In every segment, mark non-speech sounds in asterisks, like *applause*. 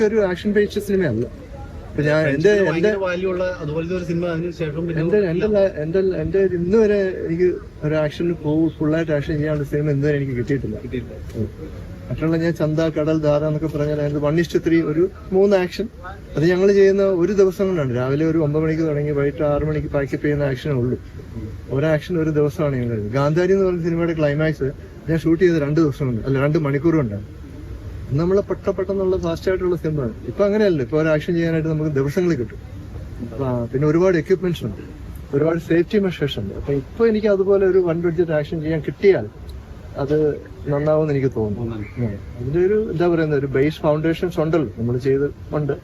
ഒരു action based സിനിമയല്ല ഞാൻ എന്റെ എന്റെ അതിന് എന്റെ എന്റെ എന്റെ എന്റെ ഇന്ന് വരെ എനിക്ക് ഒരു ആക്ഷൻ പോകും ഫുള്ളായിട്ട് ആക്ഷൻ ചെയ്യാനുള്ള സിനിമ ഇന്ന് വരെ എനിക്ക് കിട്ടിയിട്ടില്ല. മറ്റുള്ള ഞാൻ ചന്ത കടൽ ധാര എന്നൊക്കെ പറഞ്ഞാൽ അതിന്റെ വൺ ഇഷ്ട ത്രീ ഒരു മൂന്ന് ആക്ഷൻ അത് ഞങ്ങൾ ചെയ്യുന്ന ഒരു ദിവസം കൊണ്ടാണ് രാവിലെ ഒരു ഒമ്പത് മണിക്ക് തുടങ്ങി വൈകിട്ട് ആറ് മണിക്ക് പാക്കപ്പ് ചെയ്യുന്ന ആക്ഷനേ ഉള്ളൂ. ഒരു ആക്ഷൻ ഒരു ദിവസമാണ് ഞങ്ങൾ. ഗാന്ധാരി എന്ന് പറഞ്ഞ സിനിമയുടെ ക്ലൈമാക്സ് ഞാൻ ഷൂട്ട് ചെയ്ത് രണ്ട് ദിവസം കൊണ്ട് അല്ല രണ്ട് മണിക്കൂർ കൊണ്ടാണ് പെട്ട പെട്ടെന്നുള്ള ഫാസ്റ്റ് ആയിട്ടുള്ള സിനിമ ഇപ്പൊ അങ്ങനെയല്ല. ഇപ്പൊ ഒരു ആക്ഷൻ ചെയ്യാനായിട്ട് നമുക്ക് ദിവസങ്ങളിൽ കിട്ടും. പിന്നെ ഒരുപാട് എക്യുപ്മെന്റ്സ് ഉണ്ട്. ഒരുപാട് സേഫ്റ്റി മെഷേഴ്സ് ഉണ്ട്. അപ്പൊ ഇപ്പൊ എനിക്ക് അതുപോലെ ഒരു വൺ ബഡ്ജറ്റ് ആക്ഷൻ ചെയ്യാൻ കിട്ടിയാൽ അത് നന്നാവുമെന്ന് എനിക്ക് തോന്നുന്നു. അതിന്റെ ഒരു എന്താ പറയുന്നത് ഒരു ബേസ് ഫൗണ്ടേഷൻസ് ഉണ്ടല്ലോ. നമ്മൾ ചെയ്ത് ഉണ്ട്.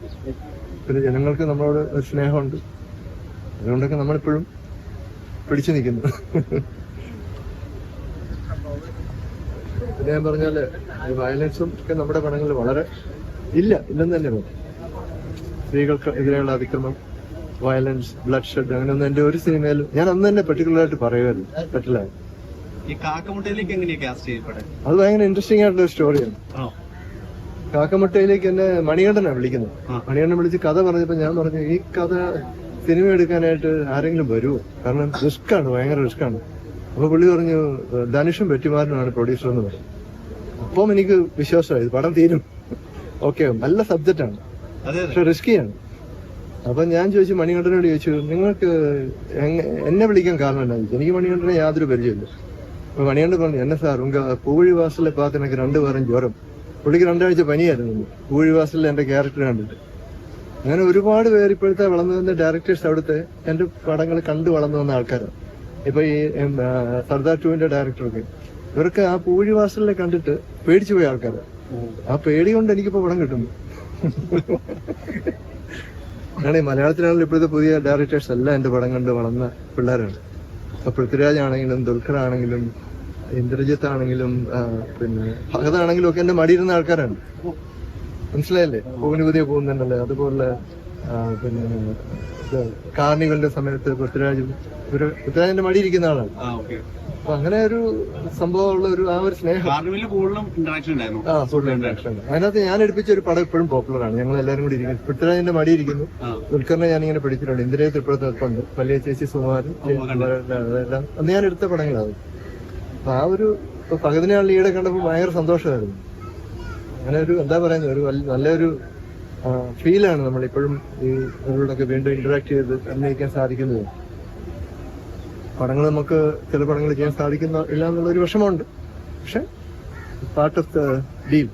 പിന്നെ ജനങ്ങൾക്ക് നമ്മളോട് ഒരു സ്നേഹമുണ്ട്. അതുകൊണ്ടൊക്കെ നമ്മളിപ്പോഴും പിടിച്ചു നിൽക്കുന്നു. *laughs* പിന്നെ ഞാൻ പറഞ്ഞാൽ ഈ വയലൻസും ഒക്കെ നമ്മുടെ പടങ്ങളിൽ വളരെ ഇല്ല ഇല്ലെന്ന് തന്നെ പറയാം സ്ത്രീകൾക്ക് എതിരെയുള്ള അതിക്രമം വയലൻസ് ബ്ലഡ് ഷെഡ് അങ്ങനെയൊന്നും എന്റെ ഒരു സിനിമയിലും ഞാൻ അന്ന് തന്നെ പെർട്ടിക്കുലർ ആയിട്ട് പറയുമായിരുന്നു. പറ്റില്ല. അത് ഭയങ്കര ഇൻട്രസ്റ്റിംഗ് ആയിട്ടുള്ള സ്റ്റോറിയാണ് കാക്കമുട്ടയിലേക്ക് എന്നെ മണികണ്ഠനാണ് വിളിക്കുന്നത്. മണികണ്ഠൻ വിളിച്ച് കഥ പറഞ്ഞപ്പോ ഞാൻ പറഞ്ഞു ഈ കഥ സിനിമ എടുക്കാനായിട്ട് ആരെങ്കിലും വരുമോ കാരണം റിസ്ക്കാണ് ഭയങ്കര റിസ്ക്കാണ് അപ്പൊ പുള്ളി പറഞ്ഞു ധനുഷും വെറ്റിമാരനുമാണ് പ്രൊഡ്യൂസർ എന്ന് പറഞ്ഞു. അപ്പം എനിക്ക് വിശ്വാസമായി പടം തീരും. ഓക്കെ നല്ല സബ്ജക്റ്റാണ് പക്ഷെ റിസ്കിയാണ് അപ്പൊ ഞാൻ ചോദിച്ചു മണികണ്ഠനോട് ചോദിച്ചു നിങ്ങൾക്ക് എന്നെ വിളിക്കാൻ കാരണം എന്താ എനിക്ക് മണികണ്ഠനെ യാതൊരു പരിചയമില്ല അപ്പൊ മണികണ്ഠൻ പറഞ്ഞു എന്നെ സാർ ഉങ്ക പൂഴിവാസലിലെ പാത്ത എനിക്ക് രണ്ടുപേരും ജ്വരം. പുള്ളിക്ക് രണ്ടാഴ്ച പനിയായിരുന്നു. പൂഴിവാസലിലെ എന്റെ ക്യാരക്ടർ കണ്ടിട്ട്. അങ്ങനെ ഒരുപാട് പേര് ഇപ്പോഴത്തെ വളർന്നു വന്ന ഡയറക്ടേഴ്സ് അവിടുത്തെ എന്റെ പടങ്ങൾ കണ്ടു വളർന്നു വന്ന ആൾക്കാരാണ്. ഇപ്പൊ ഈ സർദാർ ടുവിന്റെ ഡയറക്ടറൊക്കെ. ഇവർക്ക് ആ പൂഴിവാസലിനെ കണ്ടിട്ട് പേടിച്ചു പോയ ആൾക്കാർ ആ പേടി കൊണ്ട് എനിക്കിപ്പോ പടം കിട്ടുന്നു. അങ്ങനെ മലയാളത്തിലാണെങ്കിലും ഇപ്പോഴത്തെ പുതിയ ഡയറക്ടേഴ്സ് എല്ലാം എന്റെ പടം കണ്ട് വളർന്ന പിള്ളേരാണ്. ഇപ്പൊ പൃഥ്വിരാജ് ആണെങ്കിലും ദുൽഖർ ആണെങ്കിലും ഇന്ദ്രജിത്ത് ആണെങ്കിലും പിന്നെ ഭഗത് ആണെങ്കിലും ഒക്കെ എന്റെ മടിയിരുന്ന ആൾക്കാരാണ്. മനസ്സിലായല്ലേ? പൂവിന് പുതിയ പോകുന്നുണ്ടല്ലേ അതുപോലെ പിന്നെ കാർണികളുടെ കാർണിവലിന്റെ സമയത്ത് പൃഥ്വിരാജ് പൃഥ്വിരാജിന്റെ മടിയിരിക്കുന്ന ആളാണ്. അപ്പൊ അങ്ങനെ ഒരു സംഭവമുള്ള ഒരു ആ ഒരു സ്നേഹം. ആ ഫുൾ ഇന്ററാക്ഷൻ അതിനകത്ത് ഞാൻ എടുപ്പിച്ച ഒരു പടം ഇപ്പോഴും പോപ്പുലർ ആണ്. ഞങ്ങൾ എല്ലാവരും കൂടി ഇരിക്കുന്നു. പൃഥ്വിരാജിന്റെ മടിയിരിക്കുന്നു ദുൽഖറിനെ ഞാൻ ഇങ്ങനെ പിടിച്ചിട്ടുണ്ട്. ഇന്ദിരയത്ത് ഇപ്പോഴത്തെ ഉണ്ട് വലിയ ചേച്ചി സുമാരൻ അതെല്ലാം അന്ന് ഞാൻ എടുത്ത പടങ്ങളാണ്. അപ്പൊ ആ ഒരു ഈടെ കണ്ടപ്പോൾ ഭയങ്കര സന്തോഷമായിരുന്നു. അങ്ങനെ ഒരു എന്താ പറയുന്നത്? ഒരു നല്ലൊരു ഫീലാണ് നമ്മൾ ഇപ്പോഴും ഈ ഇവരോടൊക്കെ വീണ്ടും ഇന്ററാക്ട് ചെയ്ത് അഭിനയിക്കാൻ സാധിക്കുന്നത്. പടങ്ങൾ നമുക്ക് ചില പടങ്ങൾ ചെയ്യാൻ സാധിക്കുന്ന ഇല്ല എന്നുള്ള ഒരു വിഷമമുണ്ട്. പക്ഷെ പാർട്ട് ഓഫ് ദ ഡീൽ